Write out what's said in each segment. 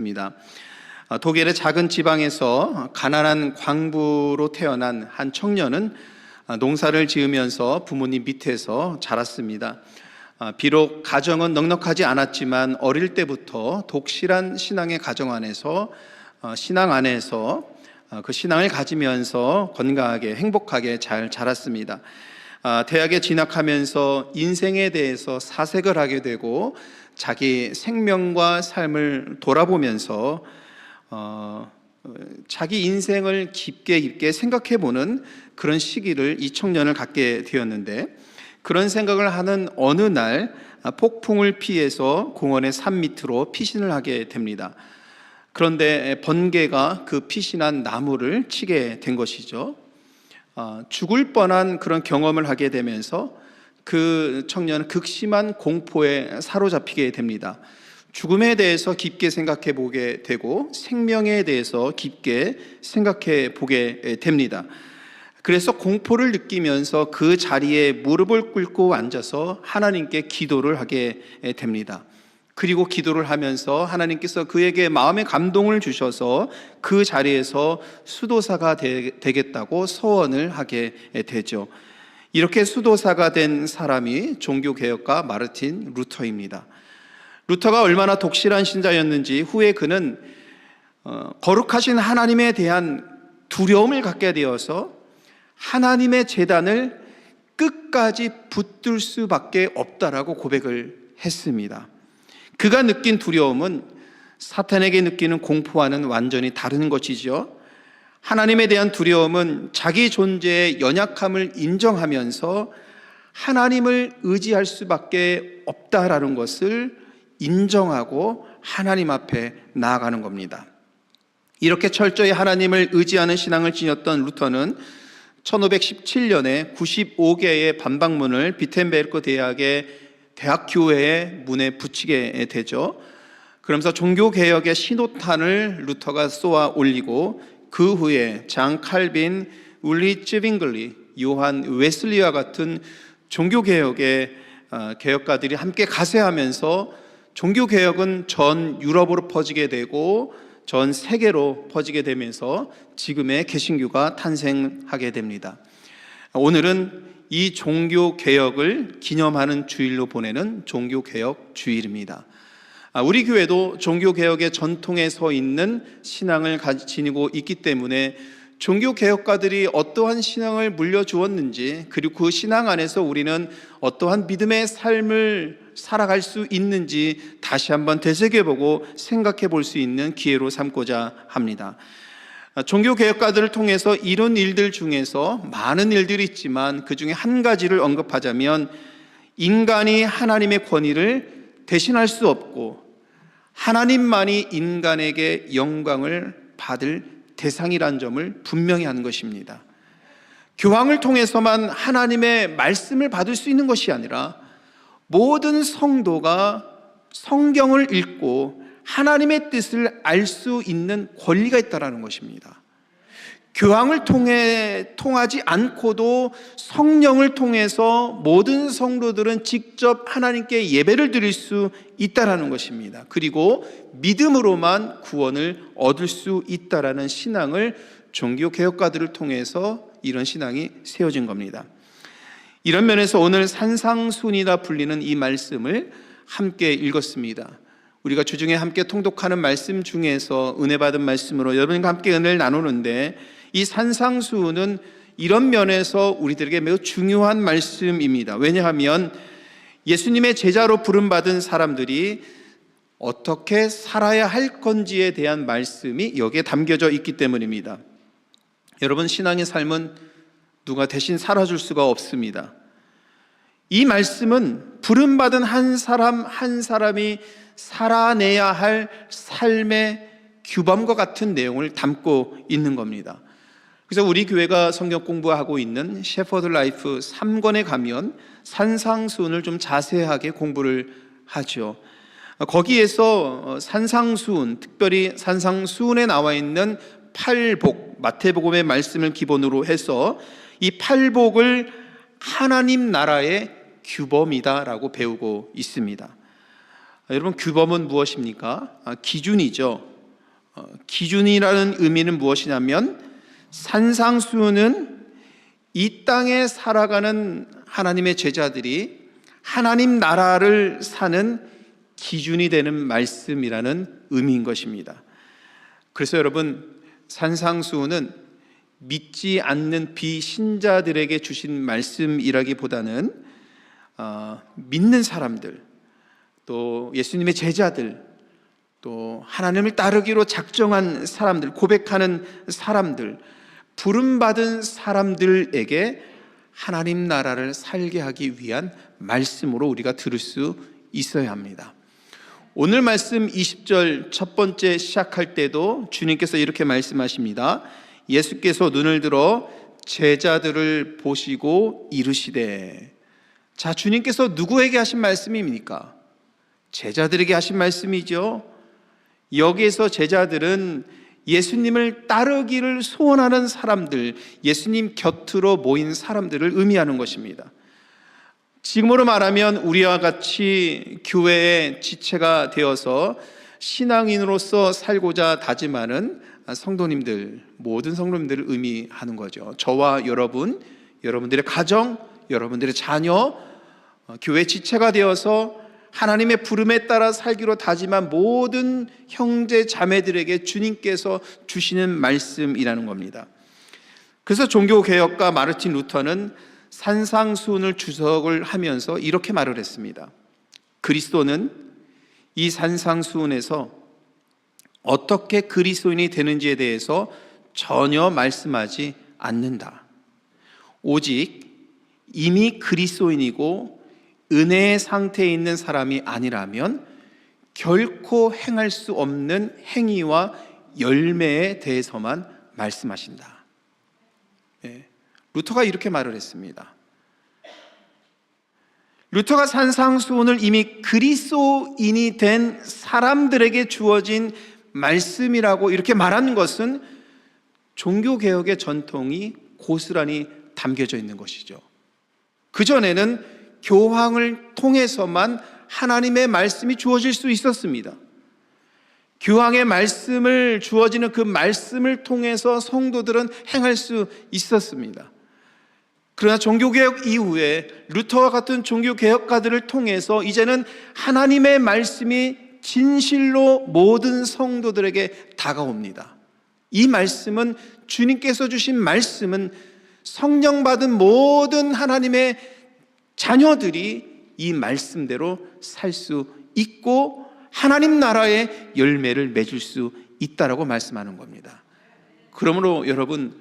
입니다. 아, 독일의 작은 지방에서 가난한 광부로 태어난 한 청년은 아, 농사를 지으면서 부모님 밑에서 자랐습니다. 아, 비록 가정은 넉넉하지 않았지만 어릴 때부터 독실한 신앙의 가정 안에서 어, 신앙 안에서 어, 그 신앙을 가지면서 건강하게 행복하게 잘 자랐습니다. 아, 대학에 진학하면서 인생에 대해서 사색을 하게 되고 자기 생명과 삶을 돌아보면서 어, 어, 자기 인생을 깊게 깊게 생각해 보는 그런 시기를 이 청년을 갖게 되었는데 그런 생각을 하는 어느 날 아, 폭풍을 피해서 공원의 산 밑으로 피신을 하게 됩니다. 그런데 번개가 그 피신한 나무를 치게 된 것이죠. 아, 죽을 뻔한 그런 경험을 하게 되면서 그 청년은 극심한 공포에 사로잡히게 됩니다. 죽음에 대해서 깊게 생각해 보게 되고 생명에 대해서 깊게 생각해 보게 됩니다. 그래서 공포를 느끼면서 그 자리에 무릎을 꿇고 앉아서 하나님께 기도를 하게 됩니다. 그리고 기도를 하면서 하나님께서 그에게 마음의 감동을 주셔서 그 자리에서 수도사가 되, 되겠다고 소원을 하게 되죠. 이렇게 수도사가 된 사람이 종교개혁가 마르틴 루터입니다. 루터가 얼마나 독실한 신자였는지 후에 그는 어, 거룩하신 하나님에 대한 두려움을 갖게 되어서 하나님의 재단을 끝까지 붙들 수밖에 없다라고 고백을 했습니다. 그가 느낀 두려움은 사탄에게 느끼는 공포와는 완전히 다른 것이죠. 하나님에 대한 두려움은 자기 존재의 연약함을 인정하면서 하나님을 의지할 수밖에 없다라는 것을 인정하고 하나님 앞에 나아가는 겁니다. 이렇게 철저히 하나님을 의지하는 신앙을 지녔던 루터는 1517년에 95개의 반박문을 비텐베르크 대학의 대학교회의 문에 붙이게 되죠. 그러면서 종교개혁의 신호탄을 루터가 쏘아 올리고 그 후에 장 칼빈, 울리 쯔빙글리, 요한 웨슬리와 같은 종교 개혁의 어, 개혁가들이 함께 가세하면서 종교 개혁은 전 유럽으로 퍼지게 되고 전 세계로 퍼지게 되면서 지금의 개신교가 탄생하게 됩니다. 오늘은 이 종교 개혁을 기념하는 주일로 보내는 종교 개혁 주일입니다. 아, 우리 교회도 종교개혁의 전통에 서 있는 신앙을 지니고 있기 때문에 종교개혁가들이 어떠한 신앙을 물려주었는지 그리고 그 신앙 안에서 우리는 어떠한 믿음의 삶을 살아갈 수 있는지 다시 한번 되새겨보고 생각해 볼 수 있는 기회로 삼고자 합니다. 아, 종교개혁가들을 통해서 이런 일들 중에서 많은 일들이 있지만 그 중에 한 가지를 언급하자면 인간이 하나님의 권위를 대신할 수 없고 하나님만이 인간에게 영광을 받을 대상이란 점을 분명히 하는 것입니다. 교황을 통해서만 하나님의 말씀을 받을 수 있는 것이 아니라 모든 성도가 성경을 읽고 하나님의 뜻을 알 수 있는 권리가 있다라는 것입니다. 교황을 통해 통하지 않고도 성령을 통해서 모든 성도들은 직접 하나님께 예배를 드릴 수 있다라는 것입니다. 그리고 믿음으로만 구원을 얻을 수 있다라는 신앙을 종교 개혁가들을 통해서 이런 신앙이 세워진 겁니다. 이런 면에서 오늘 산상순이라 불리는 이 말씀을 함께 읽었습니다. 우리가 주중에 함께 통독하는 말씀 중에서 은혜 받은 말씀으로 여러분과 함께 은혜를 나누는데 이 산상수는 이런 면에서 우리들에게 매우 중요한 말씀입니다. 왜냐하면 예수님의 제자로 부름받은 사람들이 어떻게 살아야 할 건지에 대한 말씀이 여기에 담겨져 있기 때문입니다. 여러분, 신앙의 삶은 누가 대신 살아줄 수가 없습니다. 이 말씀은 부름받은 한 사람 한 사람이 살아내야 할 삶의 규범과 같은 내용을 담고 있는 겁니다. 그래서 우리 교회가 성경 공부하고 있는 셰퍼드 라이프 3권에 가면 산상수훈을 좀 자세하게 공부를 하죠. 거기에서 산상수훈, 특별히 산상수훈에 나와 있는 팔복, 마태복음의 말씀을 기본으로 해서 이 팔복을 하나님 나라의 규범이다라고 배우고 있습니다. 여러분 규범은 무엇입니까? 아, 기준이죠. 어, 기준이라는 의미는 무엇이냐면 산상수는 이 땅에 살아가는 하나님의 제자들이 하나님 나라를 사는 기준이 되는 말씀이라는 의미인 것입니다. 그래서 여러분 산상수훈은 믿지 않는 비신자들에게 주신 말씀이라기보다는 어, 믿는 사람들 또 예수님의 제자들 또 하나님을 따르기로 작정한 사람들 고백하는 사람들 부름받은 사람들에게 하나님 나라를 살게 하기 위한 말씀으로 우리가 들을 수 있어야 합니다. 오늘 말씀 20절 첫 번째 시작할 때도 주님께서 이렇게 말씀하십니다. 예수께서 눈을 들어 제자들을 보시고 이르시되 자 주님께서 누구에게 하신 말씀입니까? 제자들에게 하신 말씀이죠. 여기에서 제자들은 예수님을 따르기를 소원하는 사람들, 예수님 곁으로 모인 사람들을 의미하는 것입니다. 지금으로 말하면 우리와 같이 교회의 지체가 되어서 신앙인으로서 살고자 다짐하는 성도님들, 모든 성도님들을 의미하는 거죠. 저와 여러분, 여러분들의 가정, 여러분들의 자녀, 어, 교회 지체가 되어서 하나님의 부름에 따라 살기로 다짐한 모든 형제 자매들에게 주님께서 주시는 말씀이라는 겁니다. 그래서 종교 개혁가 마르틴 루터는 산상수훈을 주석을 하면서 이렇게 말을 했습니다. 그리스도는 이 산상수훈에서 어떻게 그리스도인이 되는지에 대해서 전혀 말씀하지 않는다. 오직 이미 그리스도인이고 은혜의 상태에 있는 사람이 아니라면 결코 행할 수 없는 행위와 열매에 대해서만 말씀하신다. 예, 루터가 이렇게 말을 했습니다. 루터가 산상수훈을 이미 그리스도인이 된 사람들에게 주어진 말씀이라고 이렇게 말하는 것은 종교 개혁의 전통이 고스란히 담겨져 있는 것이죠. 그 전에는 교황을 통해서만 하나님의 말씀이 주어질 수 있었습니다. 교황의 말씀을 주어지는 그 말씀을 통해서 성도들은 행할 수 있었습니다. 그러나 종교개혁 이후에 루터와 같은 종교개혁가들을 통해서 이제는 하나님의 말씀이 진실로 모든 성도들에게 다가옵니다. 이 말씀은 주님께서 주신 말씀은 성령 받은 모든 하나님의 자녀들이 이 말씀대로 살 수 있고 하나님 나라의 열매를 맺을 수 있다라고 말씀하는 겁니다. 그러므로 여러분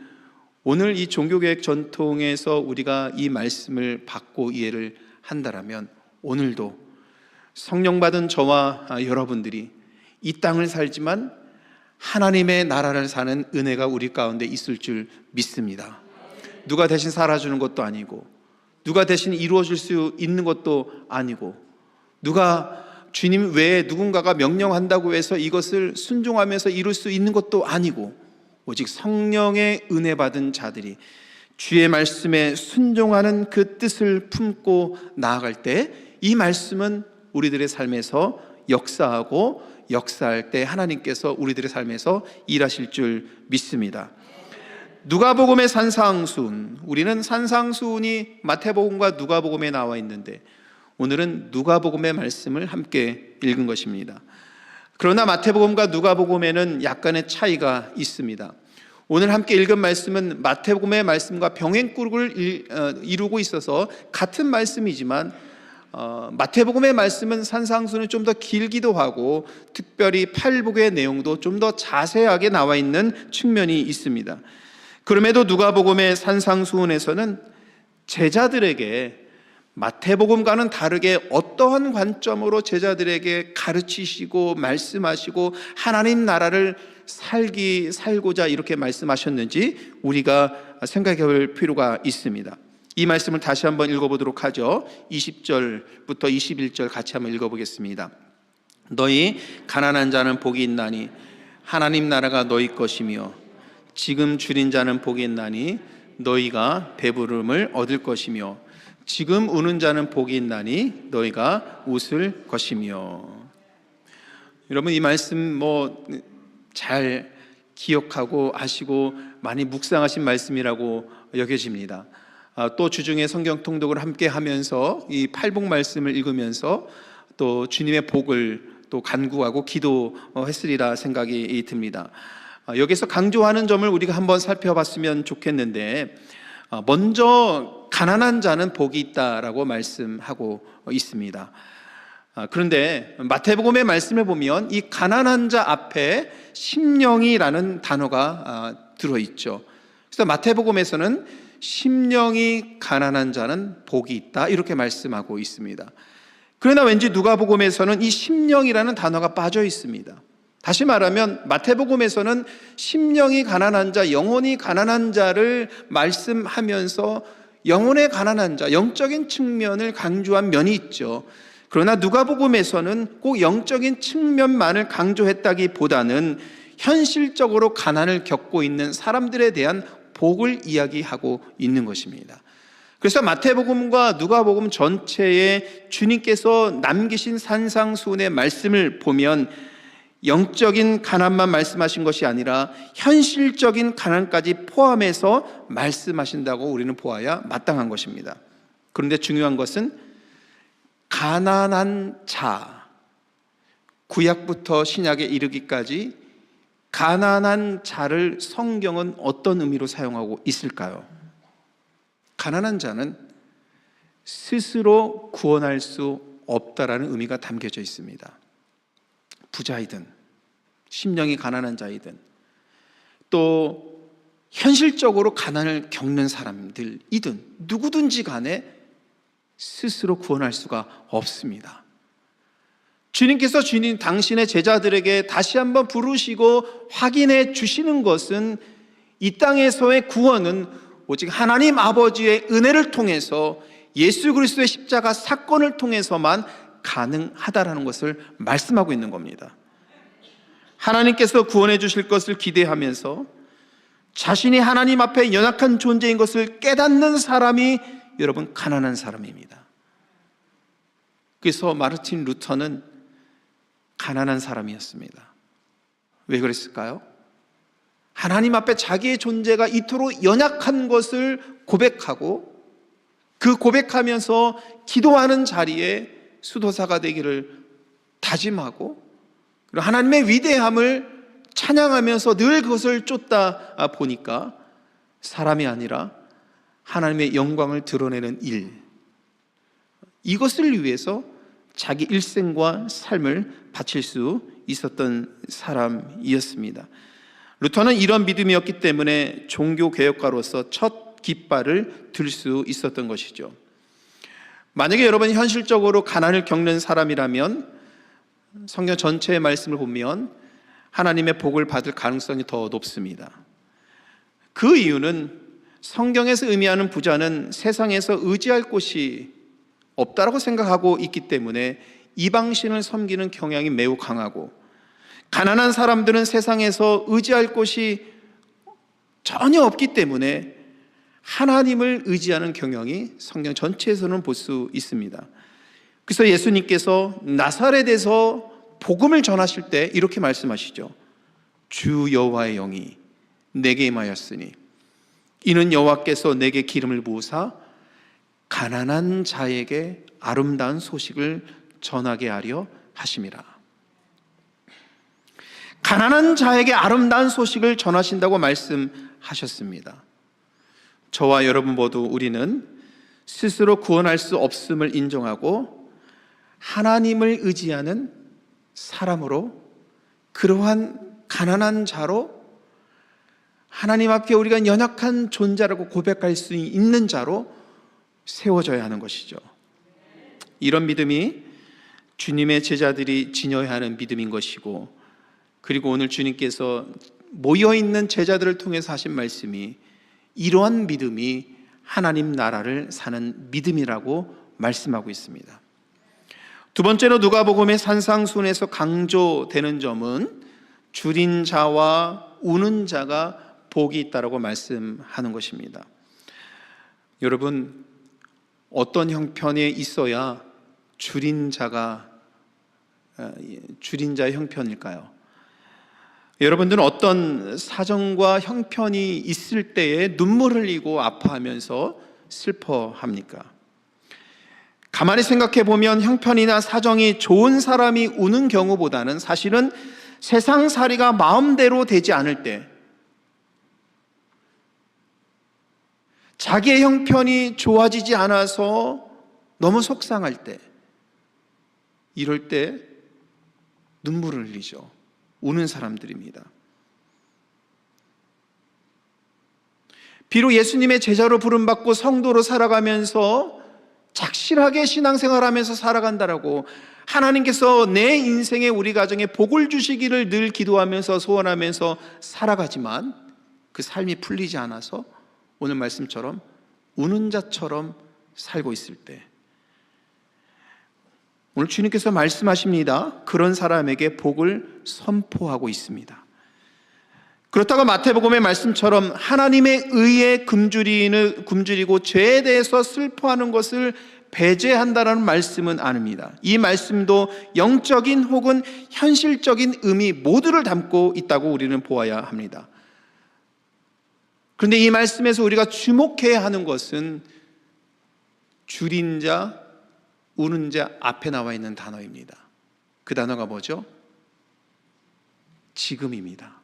오늘 이 종교개혁 전통에서 우리가 이 말씀을 받고 이해를 한다라면 오늘도 성령 받은 저와 여러분들이 이 땅을 살지만 하나님의 나라를 사는 은혜가 우리 가운데 있을 줄 믿습니다. 누가 대신 살아주는 것도 아니고 누가 대신 이루어질 수 있는 것도 아니고 누가 주님 외에 누군가가 명령한다고 해서 이것을 순종하면서 이룰 수 있는 것도 아니고 오직 성령의 은혜 받은 자들이 주의 말씀에 순종하는 그 뜻을 품고 나아갈 때 이 말씀은 우리들의 삶에서 역사하고 역사할 때 하나님께서 우리들의 삶에서 일하실 줄 믿습니다. 누가복음의 산상수훈 우리는 산상수훈이 마태복음과 누가복음에 나와 있는데 오늘은 누가복음의 말씀을 함께 읽은 것입니다. 그러나 마태복음과 누가복음에는 약간의 차이가 있습니다. 오늘 함께 읽은 말씀은 마태복음의 말씀과 병행구를 어, 이루고 있어서 같은 말씀이지만 어, 마태복음의 말씀은 산상수는 좀 더 길기도 하고 특별히 팔복의 내용도 좀 더 자세하게 나와 있는 측면이 있습니다. 그럼에도 누가복음의 산상수훈에서는 제자들에게 마태복음과는 다르게 어떠한 관점으로 제자들에게 가르치시고 말씀하시고 하나님 나라를 살기 살고자 이렇게 말씀하셨는지 우리가 생각해 볼 필요가 있습니다. 이 말씀을 다시 한번 읽어보도록 하죠. 20절부터 21절 같이 한번 읽어보겠습니다. 너희 가난한 자는 복이 있나니 하나님 나라가 너희 것이며 지금 줄인 자는 복이 있나니 너희가 배부름을 얻을 것이며 지금 우는 자는 복이 있나니 너희가 웃을 것이며 여러분 이 말씀 뭐 잘 기억하고 아시고 많이 묵상하신 말씀이라고 여겨집니다. 아, 또 주중에 성경 통독을 함께 하면서 이 팔복 말씀을 읽으면서 또 주님의 복을 또 간구하고 기도했으리라 생각이 듭니다. 아, 여기서 강조하는 점을 우리가 한번 살펴봤으면 좋겠는데 아, 먼저 가난한 자는 복이 있다라고 말씀하고 있습니다. 아, 그런데 마태복음의 말씀을 보면 이 가난한 자 앞에 심령이라는 단어가 아, 들어 있죠. 그래서 마태복음에서는 심령이 가난한 자는 복이 있다 이렇게 말씀하고 있습니다. 그러나 왠지 누가복음에서는 이 심령이라는 단어가 빠져 있습니다. 다시 말하면 마태복음에서는 심령이 가난한 자, 영혼이 가난한 자를 말씀하면서 영혼의 가난한 자, 영적인 측면을 강조한 면이 있죠. 그러나 누가복음에서는 꼭 영적인 측면만을 강조했다기보다는 현실적으로 가난을 겪고 있는 사람들에 대한 복을 이야기하고 있는 것입니다. 그래서 마태복음과 누가복음 전체에 주님께서 남기신 산상수훈의 말씀을 보면 영적인 가난만 말씀하신 것이 아니라 현실적인 가난까지 포함해서 말씀하신다고 우리는 보아야 마땅한 것입니다. 그런데 중요한 것은 가난한 자, 구약부터 신약에 이르기까지 가난한 자를 성경은 어떤 의미로 사용하고 있을까요? 가난한 자는 스스로 구원할 수 없다라는 의미가 담겨져 있습니다. 부자이든 심령이 가난한 자이든 또 현실적으로 가난을 겪는 사람들이든 누구든지 간에 스스로 구원할 수가 없습니다. 주님께서 주님 당신의 제자들에게 다시 한번 부르시고 확인해 주시는 것은 이 땅에서의 구원은 오직 하나님 아버지의 은혜를 통해서 예수 그리스도의 십자가 사건을 통해서만 가능하다라는 것을 말씀하고 있는 겁니다. 하나님께서 구원해 주실 것을 기대하면서 자신이 하나님 앞에 연약한 존재인 것을 깨닫는 사람이 여러분 가난한 사람입니다. 그래서 마르틴 루터는 가난한 사람이었습니다. 왜 그랬을까요? 하나님 앞에 자기의 존재가 이토록 연약한 것을 고백하고 그 고백하면서 기도하는 자리에 수도사가 되기를 다짐하고 하나님의 위대함을 찬양하면서 늘 그것을 쫓다 보니까 사람이 아니라 하나님의 영광을 드러내는 일 이것을 위해서 자기 일생과 삶을 바칠 수 있었던 사람이었습니다. 루터는 이런 믿음이었기 때문에 종교 개혁가로서 첫 깃발을 들 수 있었던 것이죠. 만약에 여러분이 현실적으로 가난을 겪는 사람이라면 성경 전체의 말씀을 보면 하나님의 복을 받을 가능성이 더 높습니다. 그 이유는 성경에서 의미하는 부자는 세상에서 의지할 곳이 없다라고 생각하고 있기 때문에 이방신을 섬기는 경향이 매우 강하고 가난한 사람들은 세상에서 의지할 곳이 전혀 없기 때문에 하나님을 의지하는 경향이 성경 전체에서는 볼 수 있습니다. 그래서 예수님께서 나사렛에서 복음을 전하실 때 이렇게 말씀하시죠. 주 여호와의 영이 내게 임하였으니 이는 여호와께서 내게 기름을 부으사 가난한 자에게 아름다운 소식을 전하게 하려 하심이라. 가난한 자에게 아름다운 소식을 전하신다고 말씀하셨습니다. 저와 여러분 모두 우리는 스스로 구원할 수 없음을 인정하고 하나님을 의지하는 사람으로 그러한 가난한 자로 하나님 앞에 우리가 연약한 존재라고 고백할 수 있는 자로 세워져야 하는 것이죠. 이런 믿음이 주님의 제자들이 지녀야 하는 믿음인 것이고 그리고 오늘 주님께서 모여 있는 제자들을 통해서 하신 말씀이 이러한 믿음이 하나님 나라를 사는 믿음이라고 말씀하고 있습니다. 두 번째로 누가복음의 산상순에서 강조되는 점은 줄인 자와 우는 자가 복이 있다라고 말씀하는 것입니다. 여러분 어떤 형편에 있어야 줄인 자가 어, 줄인 자의 형편일까요? 여러분들은 어떤 사정과 형편이 있을 때에 눈물 흘리고 아파하면서 슬퍼합니까? 가만히 생각해 보면 형편이나 사정이 좋은 사람이 우는 경우보다는 사실은 세상살이가 마음대로 되지 않을 때 자기의 형편이 좋아지지 않아서 너무 속상할 때 이럴 때 눈물을 흘리죠. 우는 사람들입니다. 비록 예수님의 제자로 부름받고 성도로 살아가면서 착실하게 신앙생활하면서 살아간다라고 하나님께서 내 인생에 우리 가정에 복을 주시기를 늘 기도하면서 소원하면서 살아가지만 그 삶이 풀리지 않아서 오늘 말씀처럼 우는 자처럼 살고 있을 때 오늘 주님께서 말씀하십니다. 그런 사람에게 복을 선포하고 있습니다. 그렇다고 마태복음의 말씀처럼 하나님의 의에 굶주리는 굶주리고 죄에 대해서 슬퍼하는 것을 배제한다라는 말씀은 아닙니다. 이 말씀도 영적인 혹은 현실적인 의미 모두를 담고 있다고 우리는 보아야 합니다. 그런데 이 말씀에서 우리가 주목해야 하는 것은 줄인 자, 우는 자 앞에 나와 있는 단어입니다. 그 단어가 뭐죠? 지금입니다.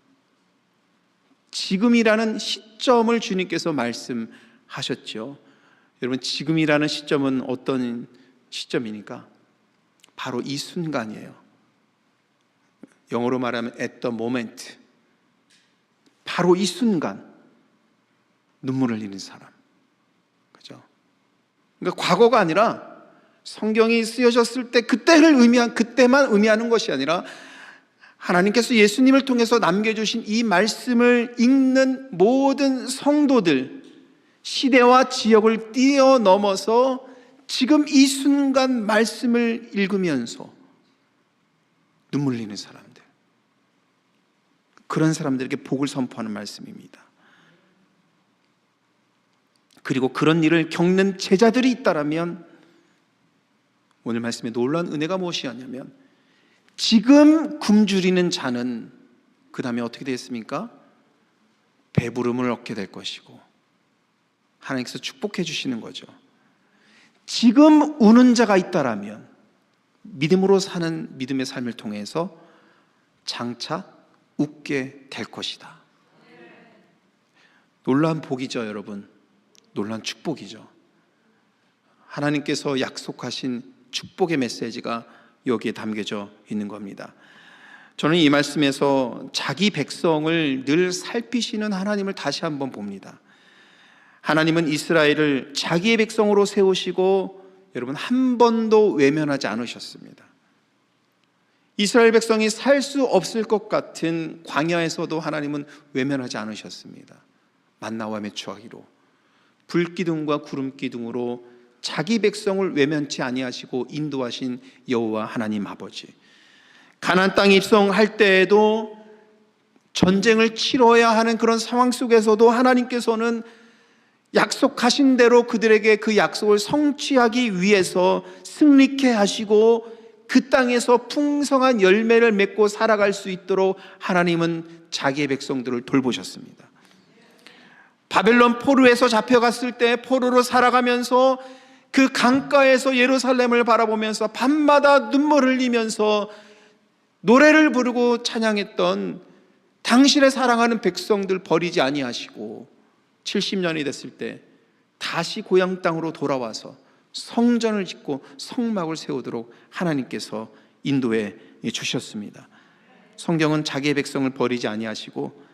지금이라는 시점을 주님께서 말씀하셨죠. 여러분, 지금이라는 시점은 어떤 시점이니까? 바로 이 순간이에요. 영어로 말하면 at the moment. 바로 이 순간 눈물을 흘리는 사람. 그죠? 그러니까 과거가 아니라 성경이 쓰여졌을 때 그때를 의미한 그때만 의미하는 것이 아니라 하나님께서 예수님을 통해서 남겨주신 이 말씀을 읽는 모든 성도들, 시대와 지역을 뛰어넘어서 지금 이 순간 말씀을 읽으면서 눈물 흘리는 사람들. 그런 사람들에게 복을 선포하는 말씀입니다. 그리고 그런 일을 겪는 제자들이 있다라면 오늘 말씀의 놀라운 은혜가 무엇이었냐면 지금 굶주리는 자는 그 다음에 어떻게 되겠습니까? 배부름을 얻게 될 것이고 하나님께서 축복해 주시는 거죠. 지금 우는 자가 있다라면 믿음으로 사는 믿음의 삶을 통해서 장차 웃게 될 것이다. 놀라운 복이죠, 여러분. 놀라운 축복이죠. 하나님께서 약속하신 축복의 메시지가 여기에 담겨져 있는 겁니다. 저는 이 말씀에서 자기 백성을 늘 살피시는 하나님을 다시 한번 봅니다. 하나님은 이스라엘을 자기의 백성으로 세우시고 여러분 한 번도 외면하지 않으셨습니다. 이스라엘 백성이 살 수 없을 것 같은 광야에서도 하나님은 외면하지 않으셨습니다. 만나와 매추하기로 불기둥과 구름기둥으로 자기 백성을 외면치 아니하시고 인도하신 여호와 하나님 아버지. 가나안 땅에 입성할 때에도 전쟁을 치러야 하는 그런 상황 속에서도 하나님께서는 약속하신 대로 그들에게 그 약속을 성취하기 위해서 승리케 하시고 그 땅에서 풍성한 열매를 맺고 살아갈 수 있도록 하나님은 자기의 백성들을 돌보셨습니다. 바벨론 포로에서 잡혀갔을 때 포로로 살아가면서 그 강가에서 예루살렘을 바라보면서 밤마다 눈물 흘리면서 노래를 부르고 찬양했던 당신의 사랑하는 백성들 버리지 아니하시고 70년이 됐을 때 다시 고향 땅으로 돌아와서 성전을 짓고 성막을 세우도록 하나님께서 인도해 주셨습니다. 성경은 자기의 백성을 버리지 아니하시고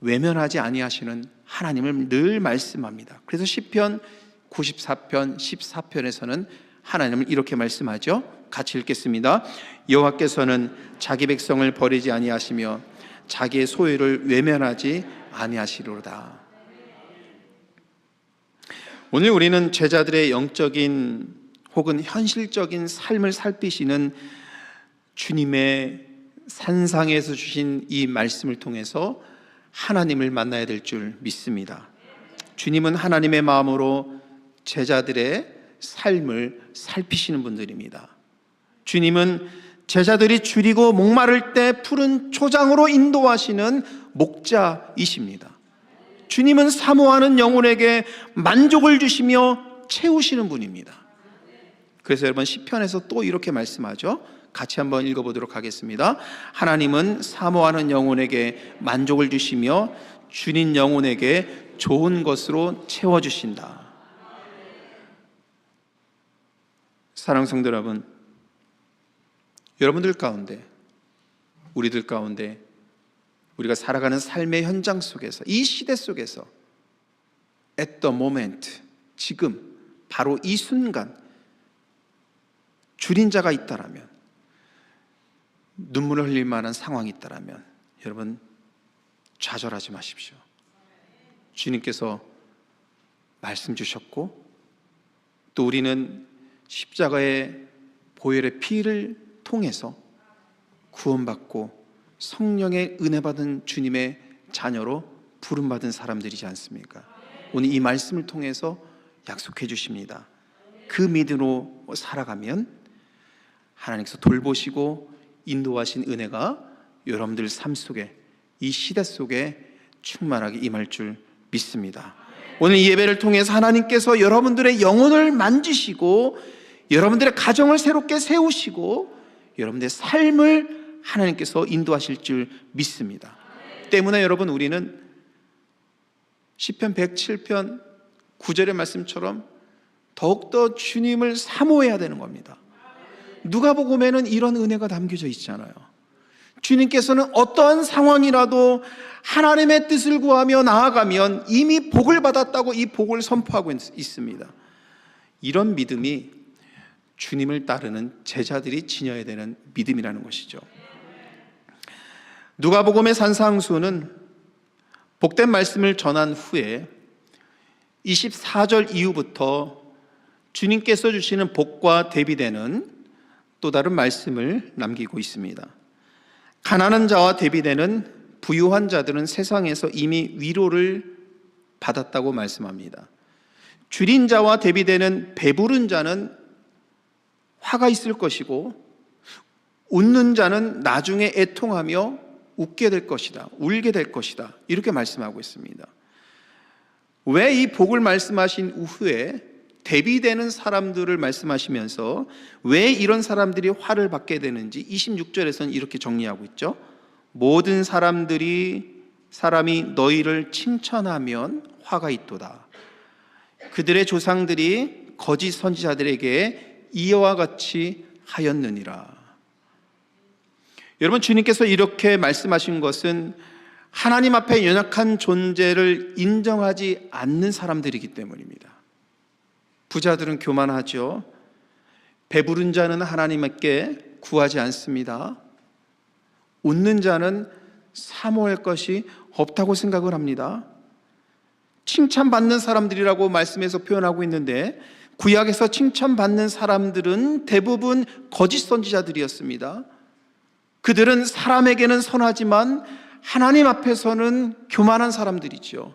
외면하지 아니하시는 하나님을 늘 말씀합니다. 그래서 시편 94편 14편에서는 하나님은 이렇게 말씀하죠. 같이 읽겠습니다. 여호와께서는 자기 백성을 버리지 아니하시며 자기의 소유를 외면하지 아니하시리로다. 오늘 우리는 제자들의 영적인 혹은 현실적인 삶을 살피시는 주님의 산상에서 주신 이 말씀을 통해서 하나님을 만나야 될 줄 믿습니다. 주님은 하나님의 마음으로 제자들의 삶을 살피시는 분들입니다. 주님은 제자들이 줄이고 목마를 때 푸른 초장으로 인도하시는 목자이십니다. 주님은 사모하는 영혼에게 만족을 주시며 채우시는 분입니다. 그래서 여러분 시편에서 또 이렇게 말씀하죠. 같이 한번 읽어보도록 하겠습니다. 하나님은 사모하는 영혼에게 만족을 주시며 주님 영혼에게 좋은 것으로 채워주신다. 사랑 성도 여러분, 여러분들 가운데, 우리들 가운데, 우리가 살아가는 삶의 현장 속에서, 이 시대 속에서, at the moment, 지금, 바로 이 순간, 줄인 자가 있다라면, 눈물을 흘릴 만한 상황이 있다라면, 여러분, 좌절하지 마십시오. 주님께서 말씀 주셨고, 또 우리는 십자가의 보혈의 피를 통해서 구원받고 성령의 은혜 받은 주님의 자녀로 부름 받은 사람들이지 않습니까? 오늘 이 말씀을 통해서 약속해 주십니다. 그 믿음으로 살아가면 하나님께서 돌보시고 인도하신 은혜가 여러분들 삶 속에 이 시대 속에 충만하게 임할 줄 믿습니다. 오늘 이 예배를 통해서 하나님께서 여러분들의 영혼을 만지시고 여러분들의 가정을 새롭게 세우시고 여러분들의 삶을 하나님께서 인도하실 줄 믿습니다. 때문에 여러분 우리는 시편 107편 9절의 말씀처럼 더욱더 주님을 사모해야 되는 겁니다. 누가복음에는 이런 은혜가 담겨져 있잖아요. 주님께서는 어떠한 상황이라도 하나님의 뜻을 구하며 나아가면 이미 복을 받았다고 이 복을 선포하고 있습니다. 이런 믿음이 주님을 따르는 제자들이 지녀야 되는 믿음이라는 것이죠. 누가복음의 산상수는 복된 말씀을 전한 후에 24절 이후부터 주님께서 주시는 복과 대비되는 또 다른 말씀을 남기고 있습니다. 가난한 자와 대비되는 부유한 자들은 세상에서 이미 위로를 받았다고 말씀합니다. 줄인 자와 대비되는 배부른 자는 화가 있을 것이고 웃는 자는 나중에 애통하며 웃게 될 것이다. 울게 될 것이다. 이렇게 말씀하고 있습니다. 왜 이 복을 말씀하신 후에 대비되는 사람들을 말씀하시면서 왜 이런 사람들이 화를 받게 되는지 26절에서는 이렇게 정리하고 있죠. 모든 사람들이 사람이 너희를 칭찬하면 화가 있도다. 그들의 조상들이 거짓 선지자들에게 이와 같이 하였느니라. 여러분 주님께서 이렇게 말씀하신 것은 하나님 앞에 연약한 존재를 인정하지 않는 사람들이기 때문입니다. 부자들은 교만하죠. 배부른 자는 하나님께 구하지 않습니다. 웃는 자는 사모할 것이 없다고 생각을 합니다. 칭찬받는 사람들이라고 말씀에서 표현하고 있는데 구약에서 칭찬받는 사람들은 대부분 거짓 선지자들이었습니다. 그들은 사람에게는 선하지만 하나님 앞에서는 교만한 사람들이죠.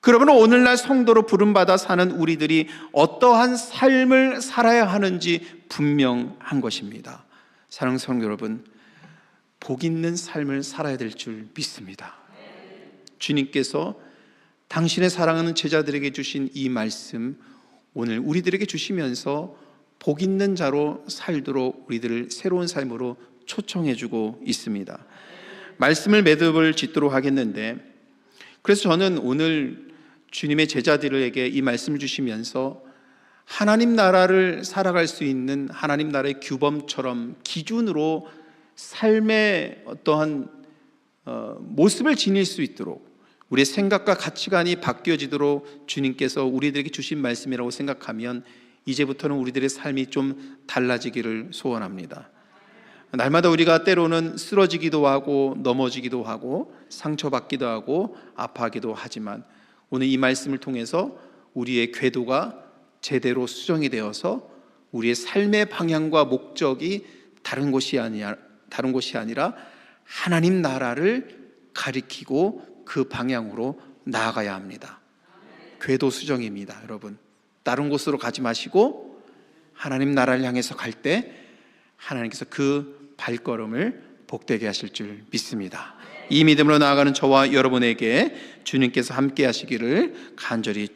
그러면 오늘날 성도로 부름받아 사는 우리들이 어떠한 삶을 살아야 하는지 분명한 것입니다. 사랑하는 성도 여러분, 복 있는 삶을 살아야 될 줄 믿습니다. 주님께서 당신의 사랑하는 제자들에게 주신 이 말씀 오늘 우리들에게 주시면서 복 있는 자로 살도록 우리들을 새로운 삶으로 초청해 주고 있습니다. 말씀을 매듭을 짓도록 하겠는데 그래서 저는 오늘 주님의 제자들에게 이 말씀을 주시면서 하나님 나라를 살아갈 수 있는 하나님 나라의 규범처럼 기준으로 삶의 어떠한 어, 모습을 지닐 수 있도록 우리의 생각과 가치관이 바뀌어지도록 주님께서 우리들에게 주신 말씀이라고 생각하면 이제부터는 우리들의 삶이 좀 달라지기를 소원합니다. 날마다 우리가 때로는 쓰러지기도 하고 넘어지기도 하고 상처받기도 하고 아파하기도 하지만 오늘 이 말씀을 통해서 우리의 궤도가 제대로 수정이 되어서 우리의 삶의 방향과 목적이 다른 곳이 아니라 다른 곳이 아니라 하나님 나라를 가리키고 그 방향으로 나아가야 합니다. 궤도 수정입니다, 여러분. 다른 곳으로 가지 마시고 하나님 나라를 향해서 갈 때 하나님께서 그 발걸음을 복되게 하실 줄 믿습니다. 이 믿음으로 나아가는 저와 여러분에게 주님께서 함께 하시기를 간절히